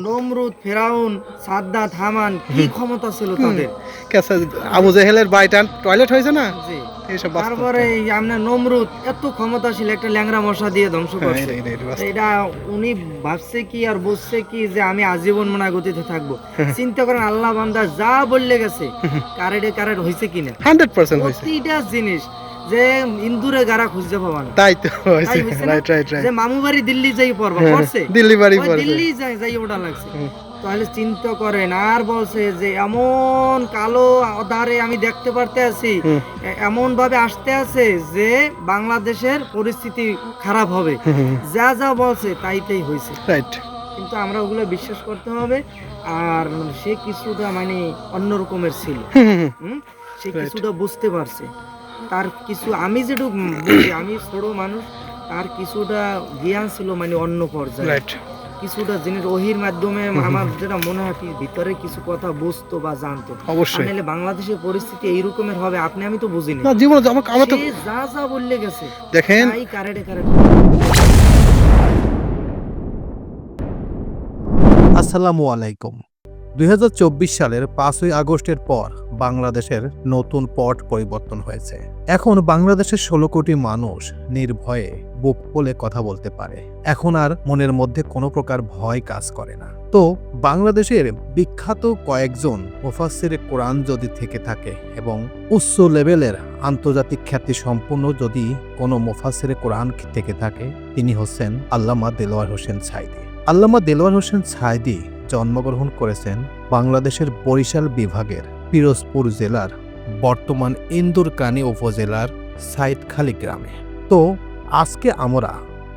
নমরুদ ফেরাউন সাদ্দাত হামান কি ক্ষমতা ছিল তাদের? আবু জেহেলের বাইটান টয়লেট হয়েছে না? জি। তারপরে নমরুদ এত ক্ষমতাশীল একটা ল্যাংরা মশা দিয়ে ধ্বংস হ্যাঁ, করছে। এটা- উনি ভাবছে কি আর বুঝছে কি যে আমি আজীবন মনে হয় গতিতে থাকব। চিন্তা করেন আল্লাহ বান্দা যা বললে গেছে কারেটে কারেট হয়েছে কিনা? 100% হয়েছে। প্রতিটা জিনিস যে ইন্দুরে গারা খুঁজতে পাবা না। তাই তো? রাইট রাইট রাইট যে মামু বাড়ি দিল্লি যাই পড়বা হ্যাঁ, পড়ছে? দিল্লি বাড়ি পড়ছে। দিল্লি যাই যাই ওটা লাগছে। তাহলে চিন্তা করেন আর বলছে যে এমন কালো আমি দেখতে পারতে আছি এমন ভাবে আসতে আছে যে বাংলাদেশের পরিস্থিতি খারাপ হবে। যা যা বলছে তাই তাই হয়েছে। রাইট কিন্তু আমরা ওগুলো বিশ্বাস করতে হবে আর সে কিছুটা মানে অন্য রকমের ছিল? সে কিছুটা বুঝতে পারছে। তার কিছু আমি যেটুকু বুঝি আমি ছোট মানুষ তার কিছুটা জ্ঞান ছিল মানে অন্য পর্যায়ে। কিছুটা জিনিস ওহির মাধ্যমে আমার যেটা মনে হয় কি ভিতরে কিছু কথা বুঝতো বা জানতো। অবশ্যই। নাহলে বাংলাদেশের পরিস্থিতি এই রকমের হবে আপনি আমি তো বুঝিনি। না জীবনে তো আমার তো যা যা বললে গেছে দেখেন। তাই কারেটে কারেটে। আসসালামু আলাইকুম। দুই হাজার চব্বিশ সালের পাঁচই আগস্টের পর বাংলাদেশের নতুন পট পরিবর্তন হয়েছে। এখন বাংলাদেশের ষোলো কোটি মানুষ নির্ভয়ে বুক বলে কথা বলতে পারে। এখন আর মনের মধ্যে কোনো প্রকার ভয় কাজ করে না। তো বাংলাদেশের বিখ্যাত কয়েকজন মুফাসসির কোরআন যদি থেকে থাকে এবং উচ্চ লেভেলের আন্তর্জাতিক খ্যাতি সম্পূর্ণ যদি কোনো মুফাসসির কোরআন থেকে থাকে, তিনি হচ্ছেন আল্লামা দেলোয়ার হোসেন সাইদি আল্লামা দেলোয়ার হোসেন সাইদি জন্মগ্রহণ করেছেন বাংলাদেশের বরিশাল বিভাগের পিরোজপুর জেলার বর্তমান ইন্দুরকানি উপজেলার সাইদখালী গ্রামে। তো আজকে আমরা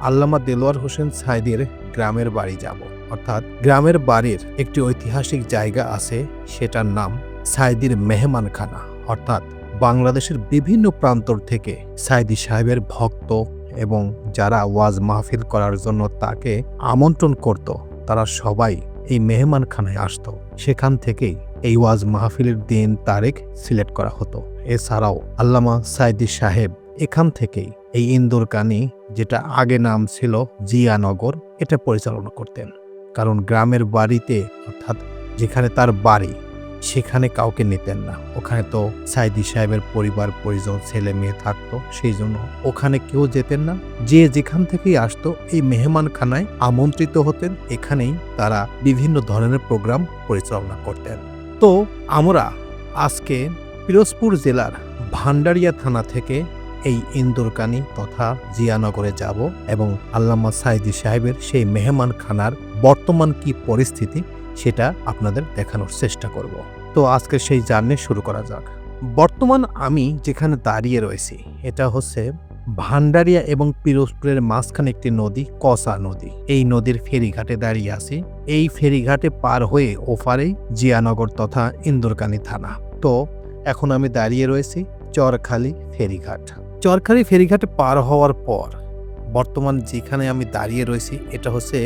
আল্লামা দেলোয়ার হোসেন সাইদির গ্রামের বাড়ি যাব। অর্থাৎ গ্রামের বাড়ির একটি ঐতিহাসিক জায়গা আছে, সেটার নাম সাইদির মেহমানখানা। অর্থাৎ বাংলাদেশের বিভিন্ন প্রান্তর থেকে সাইদি সাহেবের ভক্ত এবং যারা ওয়াজ মাহফিল করার জন্য তাকে আমন্ত্রণ করত, তারা সবাই এই মেহমানখানায় আসত। সেখান থেকেই এই ওয়াজ মাহফিলের দিন তারিখ সিলেক্ট করা হতো। এছাড়াও আল্লামা সাইদি সাহেব এখান থেকেই এই ইন্দোরকানি যেটা আগে নাম ছিল জিয়ানগর, এটা পরিচালনা করতেন। কারণ গ্রামের বাড়িতে, অর্থাৎ যেখানে তার বাড়ি সেখানে কাউকে নিতেন না। ওখানে তো সাইদি সাহেবের পরিবার, পরিজন, ছেলে মেয়ে থাকতো, সেই জন্য ওখানে কেউ যেতেন না। যে যেখান থেকেই আসতো, এই মেহমানখানায় আমন্ত্রিত হতেন। এখানেই তারা বিভিন্ন ধরনের প্রোগ্রাম পরিচালনা করতেন। তো আমরা আজকে পিরোজপুর জেলার ভান্ডারিয়া থানা থেকে এই ইন্দুরকানি তথা জিয়ানগরে যাব এবং আল্লামা সাইদি সাহেবের সেই মেহমানখানার বর্তমান কি পরিস্থিতি সেটা আপনাদের দেখানোর চেষ্টা করব। তো আজকে সেই জার্নি শুরু করা যাক। বর্তমান আমি যেখানে দাঁড়িয়ে রয়েছি, এটা হচ্ছে ভান্ডারিয়া এবং পিরোজপুরের মাঝখানে একটি নদী, কসা নদী। এই নদীর ফেরিঘাটে দাঁড়িয়ে আছি। এই ফেরিঘাটে পার হয়ে ওপারেই জিয়ানগর তথা ইন্দুরকানি থানা। তো এখন আমি দাঁড়িয়ে রয়েছি চরখালি ফেরিঘাট। চরখালি ফেরিঘাটে পার হওয়ার পর বর্তমান যেখানে আমি দাঁড়িয়ে রয়েছি, এটা হচ্ছে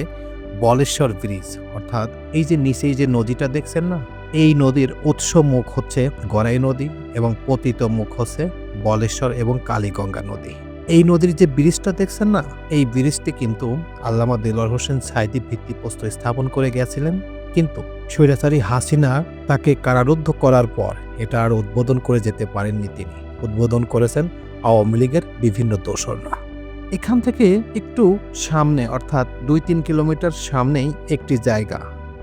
বলেশ্বর ব্রিজ, অর্থাৎ এই যে নিচেই যে নদীটা দেখছেন না? এই নদীর উৎস মুখ হচ্ছে গড়াই নদী এবং পতিত মুখ হচ্ছে বলেশ্বর এবং কালীগঙ্গা নদী। এই নদীর যে ব্রিজটা দেখছেন না? এই ব্রিজটি কিন্তু আল্লামা দিলওয়ার হোসেন সাইদি ভিত্তিপ্রস্তর স্থাপন করে গেছিলেন। কিন্তু স্বৈরাচারী হাসিনা তাকে কারারুদ্ধ করার পর এটা আর উদ্বোধন করে যেতে পারেননি তিনি। উদ্বোধন করেছেন আওয়ামী লীগের বিভিন্ন দোসররা। এখান থেকে একটু সামনে, অর্থাৎ দুই তিন কিলোমিটার সামনেই একটি জায়গা।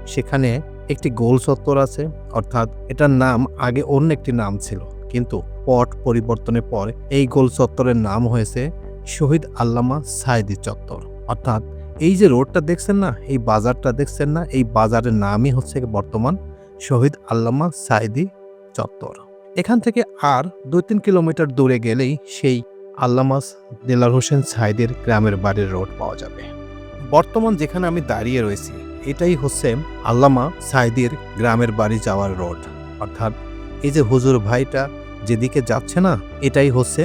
সেখানে একটি গোল চত্বর আছে, অর্থাৎ এটার নাম আগে অন্য একটি নাম ছিল। কিন্তু পট পরিবর্তনের পর এই গোল চত্বরের নাম হয়েছে শহীদ আল্লামা সাইদি চত্বর। অর্থাৎ এই যে রোডটা দেখছেন না, এই বাজারটা দেখছেন না, এই বাজারের নামই হচ্ছে বর্তমান শহীদ আল্লামা সাইদি চত্বর। এখান থেকে আর দুই তিন কিলোমিটার দূরে গেলেই সেই আল্লামাস দেলার হোসেন সাইদের গ্রামের বাড়ির রোড পাওয়া যাবে। বর্তমান যেখানে আমি দাঁড়িয়ে রয়েছি, এটাই হচ্ছে আল্লামা সাইদির গ্রামের বাড়ি যাওয়ার রোড। অর্থাৎ এই যে হুজুর ভাইটা যেদিকে যাচ্ছে না, এটাই হচ্ছে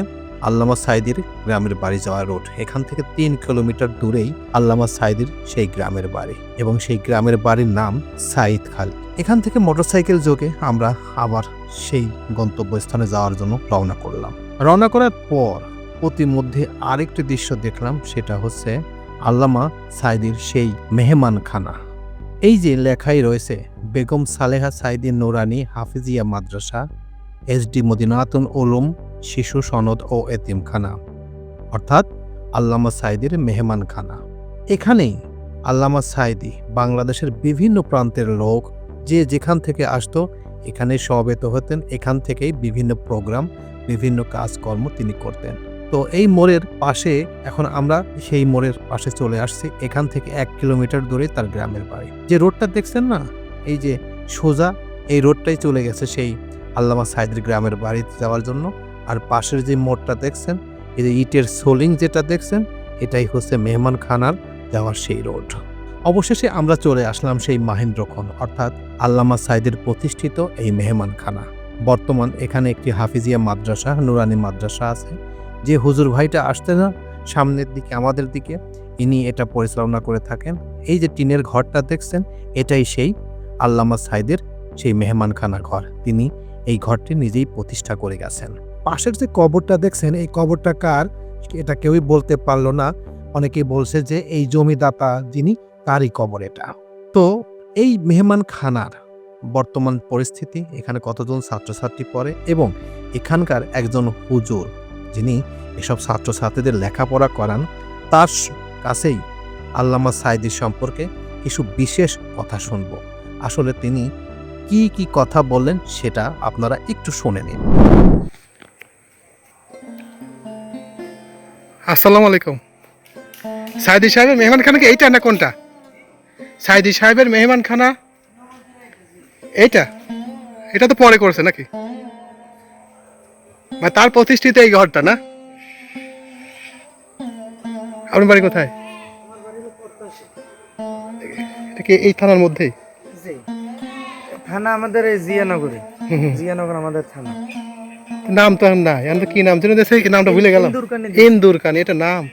আল্লামা সাইদির গ্রামের বাড়ি যাওয়ার রোড। এখান থেকে তিন কিলোমিটার দূরেই আল্লামা সাইদির সেই গ্রামের বাড়ি এবং সেই গ্রামের বাড়ির নাম সাইদ খাল। এখান থেকে মোটরসাইকেল যোগে আমরা আবার সেই গন্তব্যস্থানে যাওয়ার জন্য রওনা করলাম। রওনা করার পর প্রতিমধ্যে আরেকটি দৃশ্য দেখলাম, সেটা হচ্ছে আল্লামা সাইদির সেই মেহমানখানা। এই যে লেখাই রয়েছে, বেগম সালেহা সাইদি নোরানি হাফিজিয়া মাদ্রাসা এসডি মদিনাতুন উলুম শিশু সনদ ও এতিমখানা, অর্থাৎ আল্লামা সাইদির মেহমানখানা। এখানেই আল্লামা সাইদি বাংলাদেশের বিভিন্ন প্রান্তের লোক যে যেখান থেকে আসতো এখানে সমবেত হতেন, এখান থেকেই বিভিন্ন প্রোগ্রাম, বিভিন্ন কাজকর্ম তিনি করতেন। তো এই মোড়ের পাশে এখন আমরা সেই মোড়ের পাশে চলে আসছি। এখান থেকে এক কিলোমিটার দূরে তার গ্রামের বাড়ি। যে রোডটা দেখছেন না? এই যে সোজা এই রোডটাই চলে গেছে সেই আল্লামা সাইদের গ্রামের বাড়িতে যাওয়ার জন্য। আর পাশের যে মোড়টা দেখছেন, এই যে ইটের সোলিং যেটা দেখছেন, এটাই হচ্ছে মেহমান খানার যাওয়ার সেই রোড। অবশেষে আমরা চলে আসলাম সেই মাহেন্দ্রক্ষণ অর্থাৎ আল্লামা সাইদের প্রতিষ্ঠিত এই মেহমানখানা বর্তমান এখানে একটি হাফিজিয়া মাদ্রাসা, নুরানি মাদ্রাসা আছে। যে হুজুর ভাইটা আসতে না, সামনের দিকে, আমাদের দিকে, ইনি এটা পরিচালনা করে থাকেন। এই যে টিনের ঘরটা দেখছেন, এটাই সেই আল্লামা সাইদের সেই মেহমানখানা ঘর। তিনি এই ঘরটি নিজেই প্রতিষ্ঠা করে গেছেন। পাশের যে কবরটা দেখছেন, এই কবরটা কার? এটা কেউই বলতে পারল না। অনেকেই বলছে যে এই জমিদাতা যিনি, তারই কবর এটা। তো এই মেহমানখানার বর্তমান পরিস্থিতি, এখানে কতজন ছাত্রছাত্রী পড়ে এবং এখানকার একজন হুজুর যিনি এসব ছাত্রছাত্রীদের লেখাপড়া করান, তার কাছেই আল্লামা সাইদির সম্পর্কে কিছু বিশেষ কথা শুনব। আসলে তিনি কি কি কথা বললেন সেটা আপনারা একটু শুনে নিন। আসসালামু আলাইকুম। সাইদি সাহেবের মেহমানখানা কি এইটা না কোনটা? সাইদি সাহেবের মেহমানখানা এইটা? এটা তো পরে করছে নাকি? তার প্রতিষ্ঠিত এই ঘরটা না? আপনার বাড়ি কোথায়? কি এই থানার মধ্যেই? থানা আমাদের এই জিয়ানগরে। জিয়ানগর আমাদের থানা। নাম তো নাই আমরা কি নাম জেনে দেশে নামটা ভুলে গেলাম। ইন্দুরকানি এটা নাম?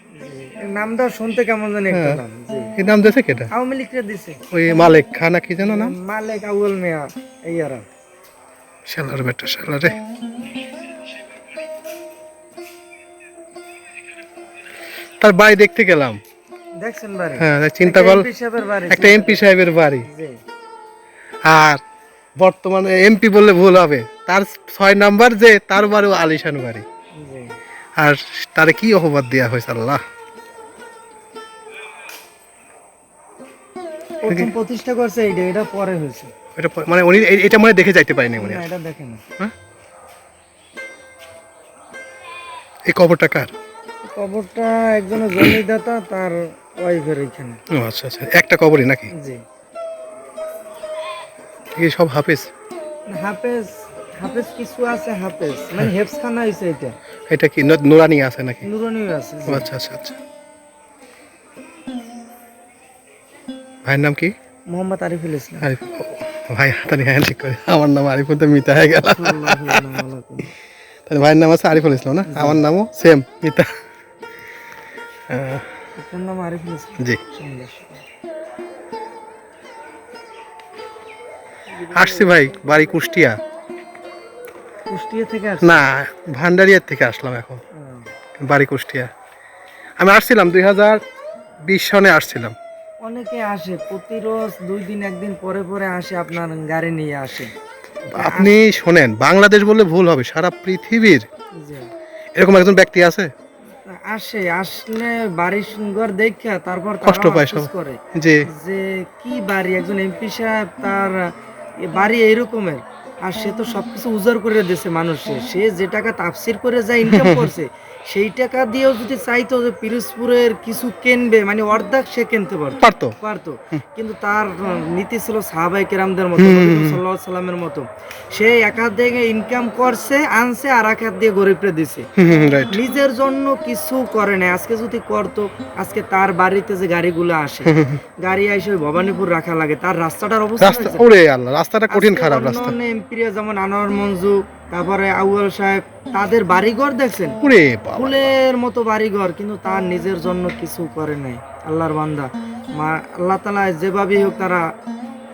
নামটা শুনতে কেমন জানি একটা হ্যাঁ। নাম এই নাম দেশে কেটা আওয়ামী লীগরা দিছে। ওই মালিক খানা কি যেন নাম? মালিক আউয়াল মিয়া এই আর। শালার বেটা শালারে তার বাড়ি দেখতে গেলাম। দেখছেন বাড়ি? হ্যাঁ চিন্তা একটা কর বাড়ি। এমপি সাহেবের বাড়ি। আর বর্তমানে এমপি বললে ভুল হবে। তার ছয় নাম্বার যে তার বাড়িও আলিশান বাড়ি। আর তারে কি অপবাদ দেওয়া হয়েছে আল্লাহ। প্রথম প্রতিষ্ঠা করছে এইটা এটা পরে হয়েছে। এটা মানে উনি এটা মানে দেখে যাইতে পারেনি উনি এটা দেখেন। এই কবরটা কার? কবরটা একজনের জমিদাতা তার ওয়াইফের আচ্ছা আচ্ছা। একটা কবরই নাকি? জি। এই সব হাফেজ? হাফেজ হাফেজ কিছু আছে হাফেজ। মানে হেফসখানা এটা। এটা কি নুরানি আছে নাকি? নুরানিও আছে আচ্ছা আচ্ছা আচ্ছা। ভাইয়ের নাম কি? মোহাম্মদ আরিফুল ইসলাম। আরিফ ভাই তাহলে হ্যাঁ ঠিক করে। আমার নাম আরিফুল তো মিতা হয়ে গেল। তাহলে ভাইয়ের নাম আছে আরিফুল ইসলাম না? আমার নামও সেম মিতা। আপনার নাম আরিফুল জি। আসছি ভাই বাড়ি কুষ্টিয়া। কুষ্টিয়া থেকে না ভান্ডারিয়ার থেকে আসলাম এখন। বাড়ি কুষ্টিয়া। আমি আসছিলাম দুই হাজার বিশ সনে আসছিলাম। অনেকে আসে প্রতি রোজ দুই দিন একদিন পরে পরে আসে আপনার গাড়ি নিয়ে আসে। আপনি শোনেন বাংলাদেশ বললে ভুল হবে সারা পৃথিবীর। এরকম একজন ব্যক্তি আছে? আসে আসলে বাড়ি সুন্দর দেখা তারপর কষ্ট পায় সব। করে। যে যে কি বাড়ি একজন এমপি সাহেব তার বাড়ি এইরকমের। আর সে তো সবকিছু উজাড় করে দিয়েছে মানুষে সে যে টাকা তাফসির করে যা ইনকাম করছে সেই টাকা দিয়েও যদি চাইতো যে পিরোজপুরের কিছু কিনবে মানে অর্ধেক সে কিনতে পারতো। পারতো। পারতো। কিন্তু তার নীতি ছিল সাহাবাই কেরামদের মতো আলাইহি সাল্লামের মতো। সে এক হাত দিয়ে ইনকাম করছে আনছে আর এক হাত দিয়ে গরিবরে দিছে। নিজের জন্য কিছু করে নাই। আজকে যদি করতো আজকে তার বাড়িতে যে গাড়িগুলো আসে গাড়ি এসে ওই ভবানীপুর রাখা লাগে। তার রাস্তাটার অবস্থা রাস্তাটা কঠিন খারাপ রাস্তা। এমপিরিয়া যেমন আনোয়ার মঞ্জু তারপরে আউয়াল সাহেব তাদের বাড়িঘর দেখছেন? ফুলের মতো বাড়িঘর কিন্তু তার নিজের জন্য কিছু করে নাই আল্লাহর বান্দা। মা আল্লাহ তালা যেভাবেই হোক তারা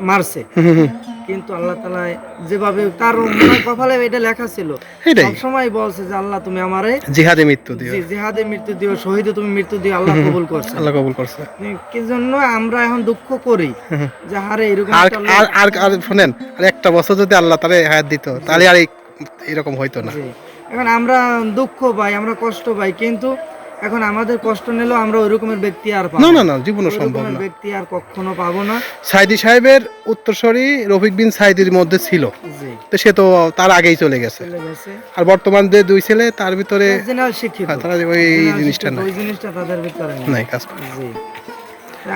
মারছে। কিন্তু আল্লাহ তালা যেভাবে তার কপালে এটা লেখা ছিল। সবসময় বলছে যে আল্লাহ তুমি আমারে জিহাদে মৃত্যু দিও। জিহাদে মৃত্যু দিও শহীদে তুমি মৃত্যু দিও আল্লাহ কবুল করছে। আল্লাহ কবুল করছে। কি জন্য আমরা এখন দুঃখ করি যে হারে এরকম আর আর শোনেন আর একটা বছর যদি আল্লাহ তারে হায়াত দিত তাহলে আর এরকম হইতো না। এখন আমরা দুঃখ পাই আমরা কষ্ট পাই কিন্তু এখন আমাদের কষ্ট নিলেও আমরা ওই রকমের ব্যক্তি আর পাবো না না। না জীবনও সম্ভব না। ব্যক্তি আর কখনো পাবো না। সাইদি সাহেবের উত্তরসরি রফিক বিন সাইদির মধ্যে ছিল। জি। তো সে তো তার আগেই চলে গেছে। চলে গেছে। আর বর্তমান যে দুই ছেলে তার ভিতরে হ্যাঁ, তারা ওই জিনিসটা নাই। ওই জিনিসটা তাদের ভিতরে নাই। কাজ করে।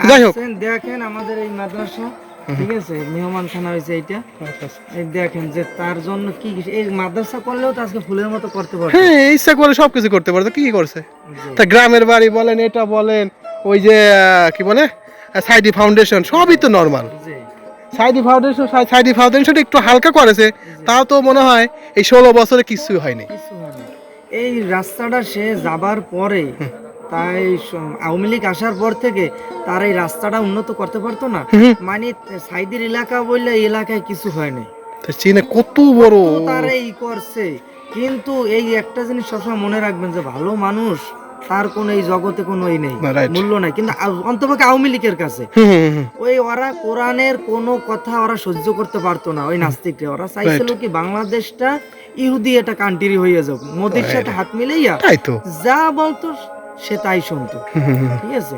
যাই হোক। দেখেন আমাদের এই মাদ্রাসা। ঠিক আছে? হয়েছে এইটা। দেখেন যে তার জন্য কি এই মাদ্রাসা করলেও তো আজকে ফুলের মতো করতে পারবে হ্যাঁ ইচ্ছা করে সবকিছু করতে পারে কি করছে? তা গ্রামের বাড়ি বলেন এটা বলেন ওই যে কি বলে? সাইডি ফাউন্ডেশন সবই তো নর্মাল সাইডি ফাউন্ডেশন সাইডি ফাউন্ডেশন একটু হালকা করেছে তাও তো মনে হয় এই ষোলো বছরে কিছুই কিছু হয়নি। এই রাস্তাটা সে যাবার পরে তাই আওয়ামী লীগ আসার পর থেকে তার এই রাস্তাটা উন্নত করতে পারতো না। মানে সাইদের এলাকা বললে এলাকায় কিছু হয় নাই। চীনে কত বড় তারা এই করছে। কিন্তু এই একটা জিনিস সবসময় মনে রাখবেন যে ভালো মানুষ তার কোনো এই জগতে কোনো এই নেই। মূল্য নাই। কিন্তু অন্তপক্ষে আওয়ামী লীগের কাছে। ওই ওরা কোরআনের কোনো কথা ওরা সহ্য করতে পারতো না ওই নাস্তিকরা। ওরা চাইছিল কি বাংলাদেশটা ইহুদি একটা কান্ট্রি হয়ে যাক। মোদির সাথে হাত মিলাইয়া তাই তো। যা বলতো সে তাই শুনতো। ঠিক আছে?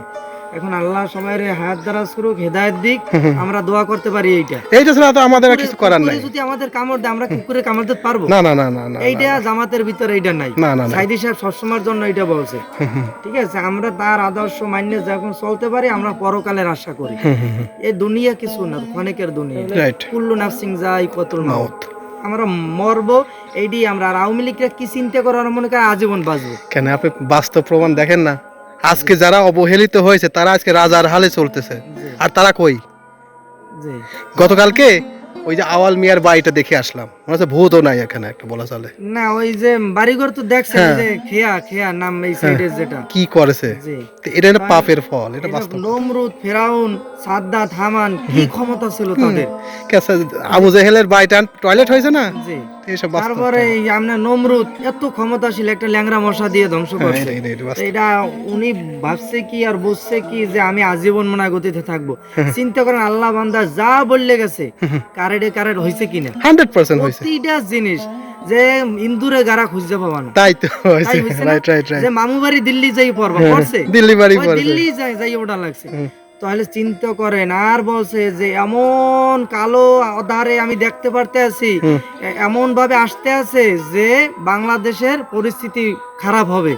এখন আল্লাহ সবাই হায়াত দ্বারাজ করুক হেদায়ত দিক আমরা দোয়া করতে পারি এইটা। এইটা ছাড়া তো আমাদের আর কিছু করার নাই। যদি আমাদের কামড় দেয় আমরা কুকুরে কামড় দিতে পারব? না না না না না এইটা জামাতের ভিতরে এইটা নাই। না না সাইদি সাহেব সবসময়ের জন্য এটা বলছে। ঠিক আছে? আমরা তার আদর্শ মান্য যখন চলতে পারি আমরা পরকালের আশা করি। এই দুনিয়া কিছু না ক্ষণিকের দুনিয়া। রাইট কুল্লু নাফসিং যাই কতুল মাউত। আমরা মরবো এইটি আমরা আর আওয়ামী লীগরা কি চিন্তা করার মনে করে আজীবন বাঁচবো? কেন আপনি বাস্তব প্রমাণ দেখেন না? আজকে যারা অবহেলিত হয়েছে তারা আজকে রাজার হালে চলতেছে। আর তারা কই? জি। গতকালকে ওই যে আওয়াল মিয়ার বাড়িটা দেখে আসলাম। মনে হচ্ছে ভূতও নাই এখানে একটা বলা চলে। না ওই যে বাড়িঘর তো দেখছেন হ্যাঁ। যে খেয়া খেয়া নাম এই সাইডে যেটা। কি করেছে? এটা একটা পাপের ফল এটা বাস্তব নমরুদ ফেরাউন সাদ্দাত হামান কি ক্ষমতা ছিল তাদের? কেসা আবু জেহেলের বাড়িটা টয়লেট হয়েছে না? জি। তারপরে আপনার নমরুদ এত ক্ষমতাশীল একটা ল্যাংরা মশা দিয়ে ধ্বংস হ্যাঁ, করছে। এটা- উনি ভাবছে কি আর বুঝছে কি যে আমি আজীবন মনে গতিতে থাকব চিন্তা করেন আল্লাহ বান্দা যা বললে গেছে কারেডে কারেড হয়েছে কিনা 100% হয়েছে প্রতিটা জিনিস যে ইন্দুরে গারা খুঁজতে পাবা না। তাই তো হয়েছে? Right right right. যে মামু বাড়ি দিল্লি যাই পড়বা পড়ছে? দিল্লি বাড়ি পড়ছে। দিল্লি যাই যাই ওটা লাগছে। তাহলে চিন্তা করেন আর বলছে যে এমন কালো আধারে আমি দেখতে পারতে আছি এমন ভাবে আসতে আছে যে বাংলাদেশের পরিস্থিতি খারাপ হবে।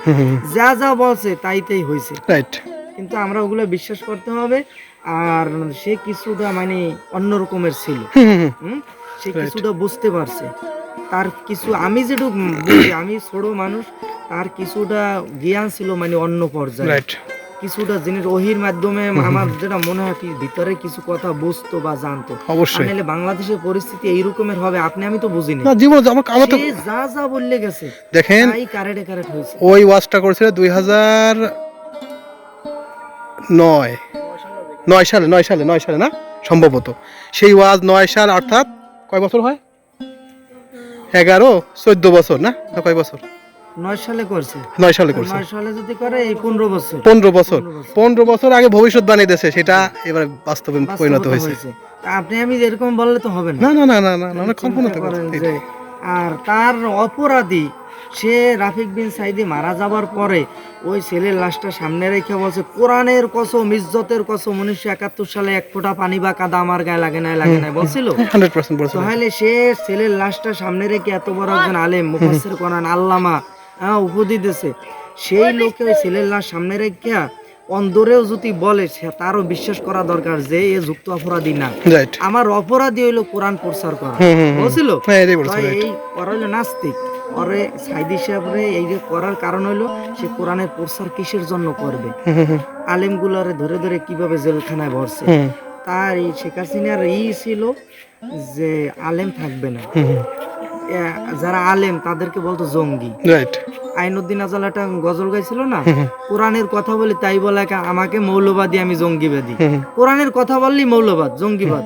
যা যা বলছে তাইতেই হয়েছে রাইট। কিন্তু আমরা ওগুলো বিশ্বাস করতে হবে। আর সে কিছুটা মানে অন্য রকমের ছিল? সে কিছুটা বুঝতে পারছে? তার কিছু আমি যেটুকু আমি ছোট মানুষ তার কিছুটা জ্ঞান ছিল মানে অন্য পর্যায়ে? কিছুটা জিনিস ওহির মাধ্যমে আমার যেটা মনে হয় কি ভিতরে কিছু কথা বুঝতো বা জানতো। অবশ্যই। নাহলে বাংলাদেশের পরিস্থিতি এই রকমের হবে আপনি আমি তো বুঝিনি। না জীবন আমার আমার তো যা যা বললে গেছে দেখেন তাই কারেটে কারেট হয়েছে। ওই ওয়াজটা করেছিল দুই হাজার নয় সালে নয় সালে নয় সালে না? সম্ভবত। সেই ওয়াজ নয় সাল অর্থাৎ কয় বছর হয়? এগারো চোদ্দ বছর না? কয় বছর? নয় সালে করছে। নয় সালে করছে। নয় সালে যদি করে এই পনেরো বছর। পনেরো বছর। পনেরো বছর। আগে ভবিষ্যৎ বানিয়ে দিয়েছে সেটা এবার বাস্তবে পরিণত হয়েছে। আপনি আমি এরকম বললে তো হবে না। না না না না না কল্পনা তো। আর তার অপরাধী সে রাফিক বিন সাইদি মারা যাবার পরে ওই ছেলের লাশটা সামনে রেখে বলছে কোরআনের কসম ইজ্জতের কসম উনিশশো একাত্তর সালে এক ফোঁটা পানি বা কাদা আমার গায়ে লাগে নাই লাগে নাই। বলছিল? তাহলে সে ছেলের লাশটা সামনে রেখে এত বড় একজন আলেম মুফাসসির কোরআন আল্লামা হ্যাঁ উপদি দিছে। সেই লোকে ওই ছেলের লাশ সামনে রেখে অন্দরেও যদি বলে সে তারও বিশ্বাস করা দরকার যে এ যুক্ত অপরাধী না। আমার অপরাধী হইল কোরআন প্রচার করা। বলছিল হ্যাঁ এই ওরা হইল নাস্তিক। ওরে সাইদি সাহেবরে এই যে করার কারণ হইল সে কোরআনের প্রচার কিসের জন্য করবে? হুম আলেমগুলারে ধরে ধরে কীভাবে জেলখানায় ভরছে? তার এই শেখ হাসিনার ই ছিল যে আলেম থাকবে না। যারা আলেম তাদেরকে বলতো জঙ্গি। রাইট আইনুদ্দিন আজাল একটা গজল গাইছিল না কোরআনের কথা বলি তাই বলে আমাকে মৌলবাদী আমি জঙ্গিবাদী। কোরআনের কথা বললি মৌলবাদ জঙ্গিবাদ।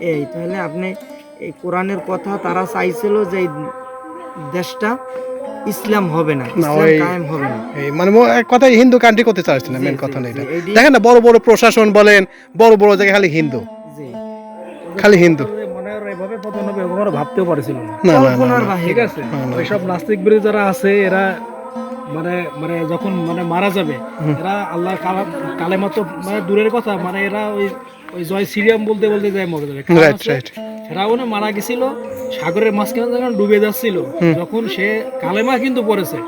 এই তাহলে আপনি এই কোরআনের কথা তারা চাইছিল যে দেশটা ইসলাম হবে না ইসলাম হবে না। মানে মো- হিন্দু কান্ট্রি করতে চাচ্ছি না মেন কথা নেই জি, দেখেন না বড় বড় প্রশাসন বলেন বড় বড় জায়গায় খালি হিন্দু। খালি হিন্দু। পতন হবে কখনো ভাবতেও পারছিল না। কল্পনার বাহিরে। ঠিক আছে। ওইসব নাস্তিক বিরোধী যারা আছে এরা মানে মানে যখন মানে মারা যাবে এরা আল্লাহ কালেমা তো মানে দূরের কথা মানে এরা ওই ওই জয় সিরিয়াম বলতে বলতে যায় মরে যাবে। ফেরাউনে মারা গেছিল সাগরের মাঝখানে যখন ডুবে যাচ্ছিল যখন সে কালেমা কিন্তু পড়েছে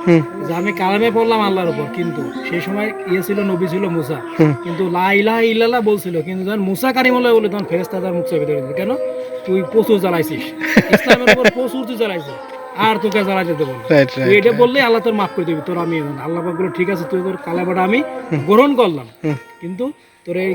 যে আমি কালেমে পড়লাম আল্লাহর উপর কিন্তু সেই সময় ইয়ে ছিল নবী ছিল মুসা। কিন্তু লা ইলাহা ইল্লাল্লাহ বলছিল কিন্তু যখন মুসা কারিমুল্লাহ বলে তখন ফেরেস্তা তার মুখ চেপে কেন? তুই প্রচুর জ্বালাইছিস। ইসলামের উপর প্রচুর তুই জ্বালাইছিস। আর তোকে জ্বালাইতে দেবো তুই এটা বললে আল্লাহ তোর মাফ করে দিবি তোর আমি আল্লাহ বলল, ঠিক আছে তুই তোর কালেমাটা আমি গ্রহণ করলাম। কিন্তু তোর এই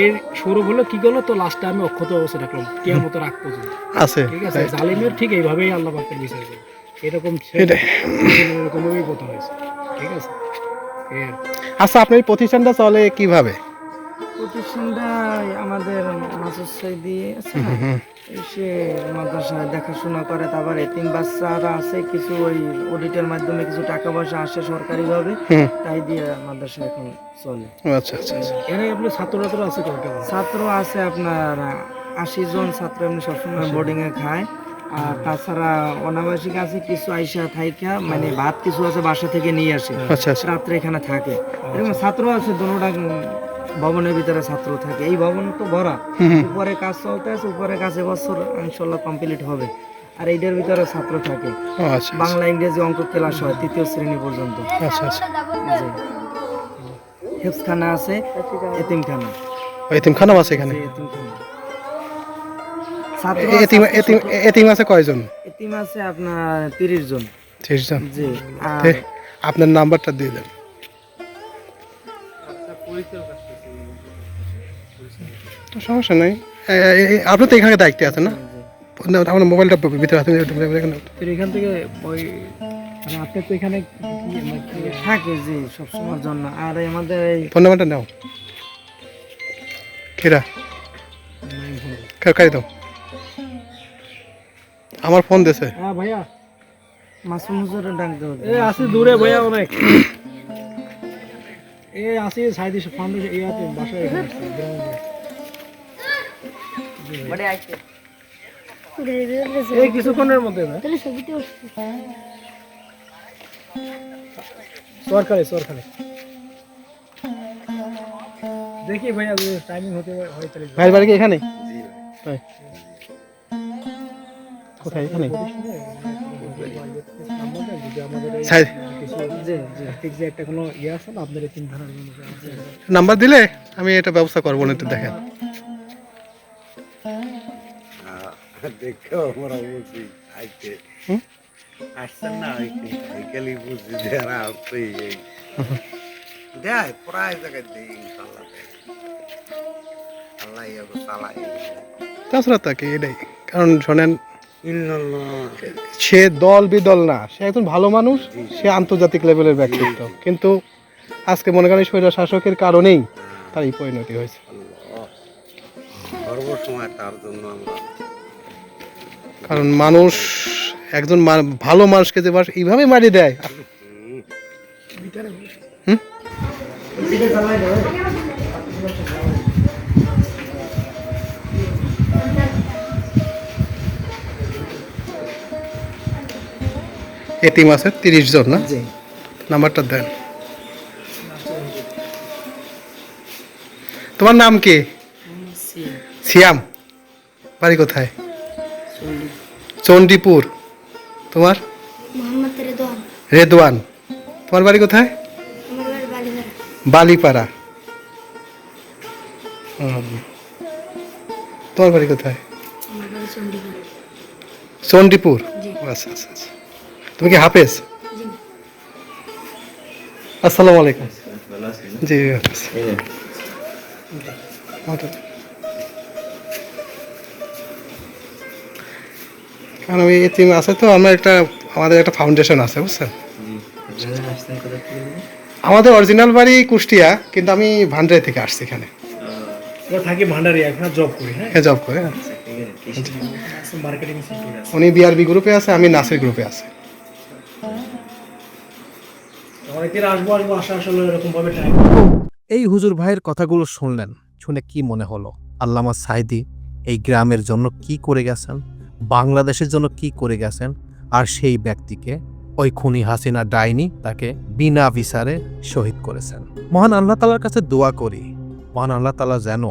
এর স্বরূপ হলো কি করল? তো লাস্টে আমি অক্ষত অবস্থা রাখলাম কেমন রাখ পর্যন্ত। আছে ঠিক আছে? জালিমের ঠিক এইভাবেই আল্লাহ পাকের বিচার করে এরকম। এরকমভাবেই প্রথম হয়েছে। ঠিক আছে। আচ্ছা আপনার প্রতিষ্ঠানটা চলে কীভাবে? প্রতিষ্ঠানটা আমাদের আছে না? মাদ্রাসায় দেখাশোনা করে তারপর এতিম বাচ্চারা আছে কিছু ওই অডিটের মাধ্যমে কিছু টাকা পয়সা আসে সরকারিভাবে তাই দিয়ে মাদ্রাসা এখন চলে। আচ্ছা আচ্ছা আচ্ছা। এখানে আপনার ছাত্র ছাত্র আছে ছাত্র আছে আপনার আশি জন ছাত্র এমনি সবসময় বোর্ডিং এ খায়। আর তাছাড়া অনাবাসিক আছে কিছু আইসা থাইকা মানে ভাত কিছু আছে বাসা থেকে নিয়ে আসে আচ্ছা আচ্ছা। রাত্রে এখানে থাকে। এরকম ছাত্র আছে দোনোটা ভবনের ভিতরে ছাত্র থাকে। এই ভবন তো ভরা। উপরে কাজ চলতে আছে উপরে কাজ এবছর ইনশাল্লাহ কমপ্লিট হবে। আর এইটার ভিতরে ছাত্র থাকে। আচ্ছা বাংলা ইংরেজি অঙ্ক ক্লাস হয় তৃতীয় শ্রেণি পর্যন্ত। আচ্ছা আচ্ছা। হেফসখানা আছে এতিমখানা। ও এতিমখানা আছে এখানে? জি, এতিমখানা। ছাত্র এ- এতিম এতিম এতিম আছে কয়জন? এতিম আছে আপনার তিরিশ জন। ত্রিশ জন? জি আপনার নাম্বারটা দিয়ে দেন। তো সমস্যা নাই। আপনি তো এখানে দায়িত্বে আছেন না? আমার মোবাইলটা ভিতরে আছে এখান থেকে ওই মানে আপনি তো এখানে থাকে জি সবসময়ের জন্য। আর আমাদের এই ফোন নাম্বারটা নাও। খেরা কাই দাও। আমার ফোন দিয়েছে। হ্যাঁ ভাইয়া। মাসুম হুজুরের ডাক দেওয়া এ আসি দূরে ভাইয়া অনেক। এ আসি সাইদি ফাউন্ডেশন ইয়াতে বাসায়। এই কিছুক্ষণের মধ্যে না? সরকারি সরকারি। দেখি ভাইয়া টাইমিং হতে হয় তাহলে ভাইয়ের বাড়ি কি এখানে। কোথায়? ইয়ে আছে না আপনাদের তিন ধারার জন্য আছে। নাম্বার দিলে আমি এটা ব্যবস্থা করব না একটু দেখেন। দেখো আমরা বুঝি আইতে। হুম? আসছেন না বুঝি যারা দেয় প্রায় জায়গায় দেয় ইনশাল্লাহ আল্লাহ ইয়াকে চালাই তাছাড়া তাকে এটাই কারণ শোনেন সে দল বিদল না সে একজন ভালো মানুষ সে আন্তর্জাতিক লেভেলের ব্যক্তিত্ব। কিন্তু আজকে মনে করেন স্বৈর শাসকের কারণেই তার এই পরিণতি হয়েছে। সর্বসময় তার জন্য আমরা কারণ মানুষ একজন মা- ভালো মানুষকে যে বাস এইভাবে মারি দেয়। হুম? এতিম আছে তিরিশ জন না? নাম্বারটা দেন। তোমার নাম কি? সিয়াম। বাড়ি কোথায়? চণ্ডীপুর তোমার মোহাম্মদ রেদওয়ান রেদওয়ান তোমার বাড়ি কোথায়? আমার বাড়ি বালিঘাট বালিপাড়া হুম। তোমার বাড়ি কোথায়? আমার বাড়ি চণ্ডীপুর চণ্ডীপুর জি। আচ্ছা আচ্ছা আচ্ছা। তুমি কি হাফেজ? জি। আসসালামু আলাইকুম। জি। কারণ আমি এতিম আছে তো আমার একটা আমাদের একটা ফাউন্ডেশন আছে বুঝছেন? আমাদের অরিজিনাল বাড়ি কুষ্টিয়া কিন্তু আমি ভান্ডারি থেকে আসছি এখানে। থাকি ভান্ডারি এখানে জব করি হ্যাঁ? জব করে হ্যাঁ। উনি বিআরবি গ্রুপে আছে আমি নাসির গ্রুপে আছে। অনেকদিন আসব আসব আসা আসলে এরকম ভাবে টাইম এই হুজুর ভাইয়ের কথাগুলো শুনলেন শুনে কি মনে হলো? আল্লামা সাইদি এই গ্রামের জন্য কি করে গেছেন? বাংলাদেশের জন্য কি করে গেছেন? আর সেই ব্যক্তিকে ওই খুনি হাসিনা ডাইনি তাকে বিনা বিচারে শহীদ করেছেন। মহান আল্লাহ তালার কাছে দোয়া করি, মহান আল্লাহ তালা যেন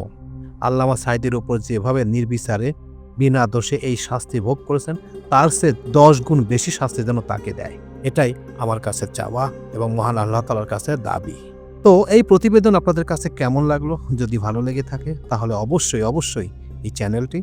আল্লামা সাইদির উপর যেভাবে নির্বিচারে, বিনা দোষে এই শাস্তি ভোগ করেছেন, তার সে দশ গুণ বেশি শাস্তি যেন তাকে দেয়। এটাই আমার কাছে চাওয়া এবং মহান আল্লাহ তালার কাছে দাবি। তো এই প্রতিবেদন আপনাদের কাছে কেমন লাগল? যদি ভালো লেগে থাকে, তাহলে অবশ্যই অবশ্যই এই চ্যানেলটি